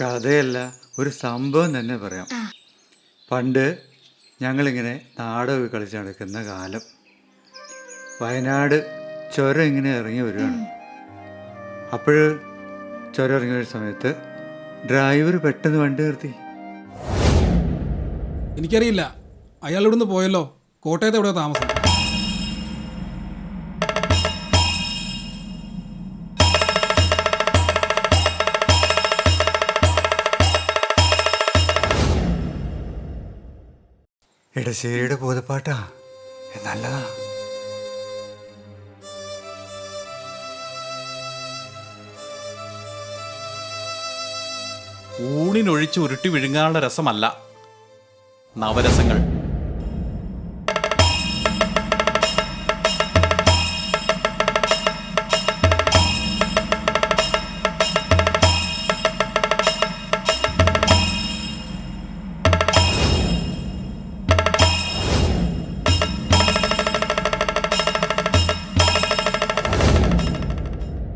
കഥയല്ല ഒരു സംഭവം തന്നെ പറയാം. പണ്ട് ഞങ്ങളിങ്ങനെ നാടകം കളിച്ച് നടക്കുന്ന കാലം വയനാട് ചുരം ഇങ്ങനെ ഇറങ്ങി വരികയാണ്. അപ്പോൾ ചുരം ഇറങ്ങി വരുന്ന സമയത്ത് ഡ്രൈവർ പെട്ടെന്ന് വണ്ടി നിർത്തി. എനിക്കറിയില്ല. അയാൾ ഇവിടുന്ന് പോയല്ലോ. കോട്ടയത്ത് എവിടെയാണ് താമസം. ഇടശ്ശേരിയുടെ ബോധപ്പാട്ടാ നല്ലതാ. ഊണിനൊഴിച്ച് ഉരുട്ടി വിഴുങ്ങാനുള്ള രസമല്ല. നവരസങ്ങൾ.